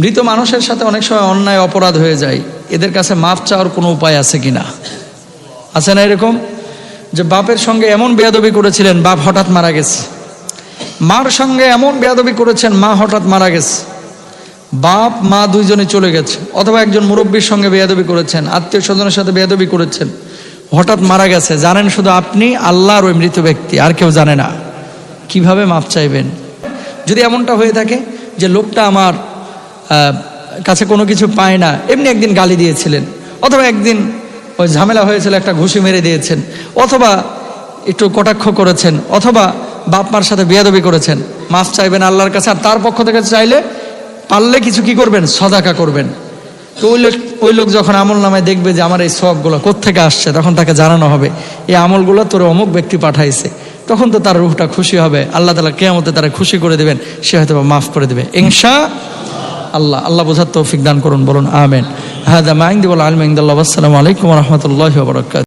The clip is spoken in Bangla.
মৃত মানুষের সাথে অনেক সময় অন্যায়, অপরাধ হয়ে যায়। এদের কাছে মাপ চাওয়ার কোনো উপায় আছে কিনা? আছে না এরকম? যে বাপের সঙ্গে এমন বেয়াদবি করেছিলেন, বাপ হঠাৎ মারা গেছে। মার সঙ্গে এমন বেয়াদবি করেছেন, মা হঠাৎ মারা গেছে। বাপ, মা দুইজনে চলে গেছে। অথবা একজন মুরব্বীর সঙ্গে বেয়াদবি করেছেন, আত্মীয় স্বজনের সাথে বেয়াদবি করেছেন, হঠাৎ মারা গেছে। জানেন শুধু আপনি, আল্লাহর ওই মৃত ব্যক্তি, আর কেউ জানে না। কীভাবে মাপ চাইবেন? যদি এমনটা হয়ে থাকে যে লোকটা আমার কাছে কোনো কিছু পায় না। এমনি একদিন গালি দিয়েছিলেন। অথবা একদিন ওই ঝামেলা হয়েছিল, একটা ঘুষি মেরে দিয়েছেন। অথবা একটু কটাক্ষ করেছেন। অথবা বাপ মার সাথে বিয়াদবি করেছেন। মাফ চাইবেন আল্লাহর কাছে, আর তার পক্ষ থেকে চাইলে পারলে কিছু কি করবেন? সদাকা করবেন। তো ওই লোক ওই লোক যখন আমল নামায় দেখবে যে আমার এই সবগুলো কোত্থেকে আসছে, তখন তাকে জানানো হবে, এই আমলগুলো তোর অমুক ব্যক্তি পাঠাইছে। তখন তো তার রূহটা খুশি হবে। আল্লাহ তালা কেয়ামতে তারা খুশি করে দেবেন, সে হয়তো মাফ করে দেবে। ইনশা আল্লাহ আল্লাহ বোঝার তৌফিক দান করুন, বলুন, আমেন। হ্যাঁ দা মাইন্দি আলমিন্দুল্লাহ আসসালামু আলাইকুম রহমতুল্লাহ বরকাত